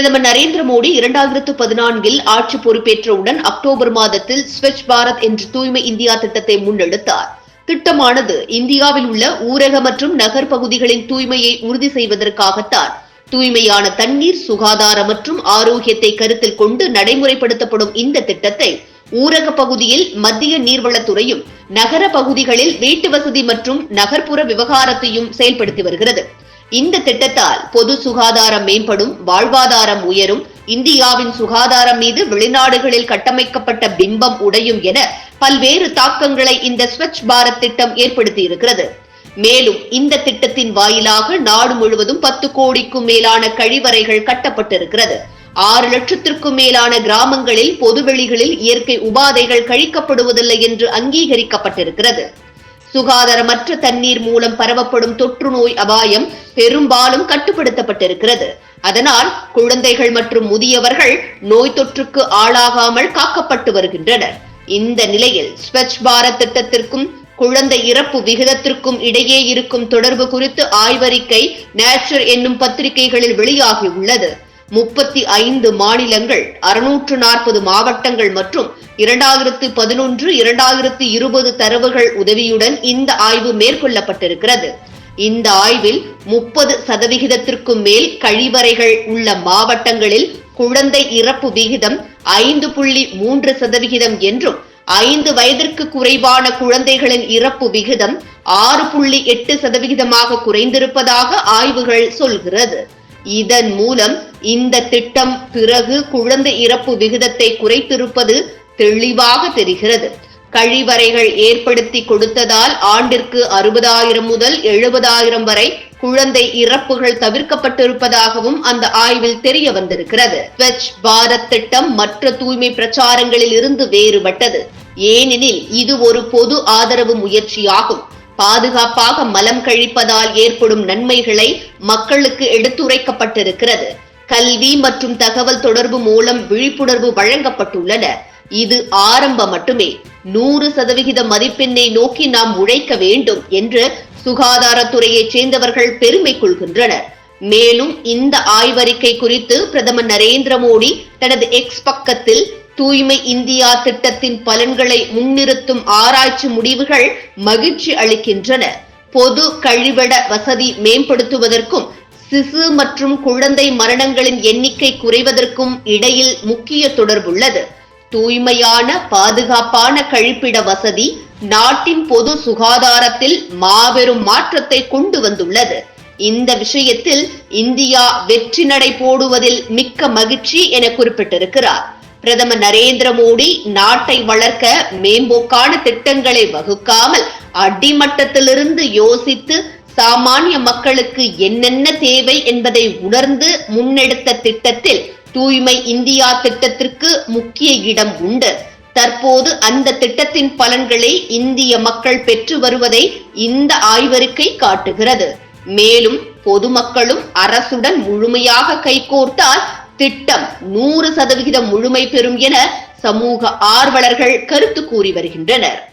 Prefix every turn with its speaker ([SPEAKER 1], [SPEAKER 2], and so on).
[SPEAKER 1] பிரதமர் நரேந்திர மோடி இரண்டாயிரத்து பதினான்கில் ஆட்சி பொறுப்பேற்றவுடன் அக்டோபர் மாதத்தில் ஸ்வச் பாரத் என்ற தூய்மை இந்தியா திட்டத்தை முன்னெடுத்தார். திட்டமானது இந்தியாவில் உள்ள ஊரக மற்றும் நகர் பகுதிகளின் தூய்மையை உறுதி செய்வதற்காகத்தான் தூய்மையான தண்ணீர் சுகாதாரம் மற்றும் ஆரோக்கியத்தை கருத்தில் கொண்டு நடைமுறைப்படுத்தப்படும் இந்த திட்டத்தை ஊரக பகுதியில் மத்திய நீர்வளத்துறையும் நகர பகுதிகளில் வீட்டு வசதி மற்றும் நகர்ப்புற விவகாரத்தையும் செயல்படுத்தி வருகிறது. இந்த திட்டத்தால் பொது சுகாதாரம் மேம்படும் வாழ்வாதாரம் உயரும் இந்தியாவின் சுகாதாரம் மீது வெளிநாடுகளில் கட்டமைக்கப்பட்ட பிம்பம் உடையும் என பல்வேறு தாக்கங்களை இந்த ஸ்வச் பாரத் திட்டம் ஏற்படுத்தி இருக்கிறது மேலும் இந்த திட்டத்தின் வாயிலாக நாடு முழுவதும் பத்து கோடிக்கும் மேலான கழிவறைகள் கட்டப்பட்டிருக்கிறது. ஆறு லட்சத்திற்கும் மேலான கிராமங்களில் பொதுவெளிகளில் இயற்கை உபாதைகள் கழிக்கப்படுவதில்லை என்று அங்கீகரிக்கப்பட்டிருக்கிறது. சுகாதாரமற்ற தண்ணீர் மூலம் பரவப்படும் தொற்று நோய் அபாயம் பெரும்பாலும் கட்டுப்படுத்தப்பட்டிருக்கிறது. அதனால் குழந்தைகள் மற்றும் முதியவர்கள் நோய் தொற்றுக்கு ஆளாகாமல் காக்கப்பட்டு வருகின்றனர். இந்த நிலையில் ஸ்வச் பாரத் திட்டத்திற்கும் குழந்தை இறப்பு விகிதத்திற்கும் இடையே இருக்கும் தொடர்பு குறித்து ஆய்வறிக்கை நேச்சர் என்னும் பத்திரிகைகளில் வெளியாகியுள்ளது. முப்பத்தி ஐந்து மாநிலங்கள் அறுநூற்று நாற்பது மாவட்டங்கள் மற்றும் இரண்டாயிரத்து பதினொன்று இரண்டாயிரத்து இருபது தரவுகள் உதவியுடன் இந்த ஆய்வு மேற்கொள்ளப்பட்டிருக்கிறது. இந்த ஆய்வில் முப்பது சதவிகிதத்திற்கும் மேல் கழிவறைகள் உள்ள மாவட்டங்களில் குழந்தை இறப்பு விகிதம் ஐந்து புள்ளி மூன்று சதவிகிதம் என்றும் ஐந்து வயதிற்கு குறைவான குழந்தைகளின் இறப்பு விகிதம் ஆறு புள்ளி எட்டு சதவிகிதமாக குறைந்திருப்பதாக ஆய்வுகள் சொல்கிறது. இதன் மூலம் இந்த திட்டம் பிறகு குழந்தை இறப்பு விகிதத்தை குறைத்திருப்பது தெளிவாக தெரிகிறது. கழிவறைகள் ஏற்படுத்தி கொடுத்ததால் ஆண்டிற்கு அறுபதாயிரம் முதல் எழுபதாயிரம் வரை குழந்தை இறப்புகள் தவிர்க்கப்பட்டிருப்பதாகவும் அந்த ஆய்வில் தெரிய வந்திருக்கிறது ஸ்வச் பாரத் திட்டம் மற்ற தூய்மை பிரச்சாரங்களில் இருந்து வேறுபட்டது. ஏனெனில் இது ஒரு பொது ஆதரவு முயற்சியாகும். பாதுகாப்பாக மலம் கழிப்பதால் ஏற்படும் நன்மைகளை மக்களுக்கு எடுத்துரைக்கப்பட்டிருக்கிறது. கல்வி மற்றும் தகவல் தொடர்பு மூலம் விழிப்புணர்வு வழங்கப்பட்டுள்ளன. இது ஆரம்பம் மட்டுமே. நூறு சதவிகித மதிப்பெண்ணை நோக்கி நாம் உழைக்க வேண்டும் என்று சுகாதாரத்துறையைச் சேர்ந்தவர்கள் பெருமை கொள்கின்றனர். மேலும் இந்த ஆய்வறிக்கை குறித்து பிரதமர் நரேந்திர மோடி தனது எக்ஸ் பக்கத்தில் தூய்மை இந்தியா திட்டத்தின் பலன்களை முன்னிறுத்தும் ஆராய்ச்சி முடிவுகள் மகிழ்ச்சி அளிக்கின்றன. பொது கழிவட வசதி மேம்படுத்துவதற்கும் சிசு மற்றும் குழந்தை மரணங்களின் எண்ணிக்கை குறைவதற்கும் இடையில் முக்கிய தொடர்புள்ளது. தூய்மையான பாதுகாப்பான கழிப்பிட வசதி நாட்டின் பொது சுகாதாரத்தில் மாபெரும் மாற்றத்தை கொண்டு வந்துள்ளது. இந்த விஷயத்தில் இந்தியா வெற்றி நடை போடுவதில் மிக்க மகிழ்ச்சி என குறிப்பிட்டிருக்கிறார். பிரதமர் நரேந்திர மோடி நாட்டை வளர்க்க மேம்போக்கான திட்டங்களை வகுக்காமல் அடிமட்டத்திலிருந்து யோசித்து சாமானிய மக்களுக்கு என்னென்ன தேவை என்பதை உணர்ந்து முன்னெடுத்த திட்டத்தில் தூய்மை இந்தியா திட்டத்திற்கு முக்கிய இடம் உண்டு. தற்போது அந்த திட்டத்தின் பலன்களை இந்திய மக்கள் பெற்று வருவதை இந்த ஆய்வறிக்கை காட்டுகிறது. மேலும் பொதுமக்களும் அரசுடன் முழுமையாக கைகோர்த்தால் திட்டம் நூறு சதவிகிதம் முழுமை பெறும் என சமூக ஆர்வலர்கள் கருத்து கூறி வருகின்றனர்.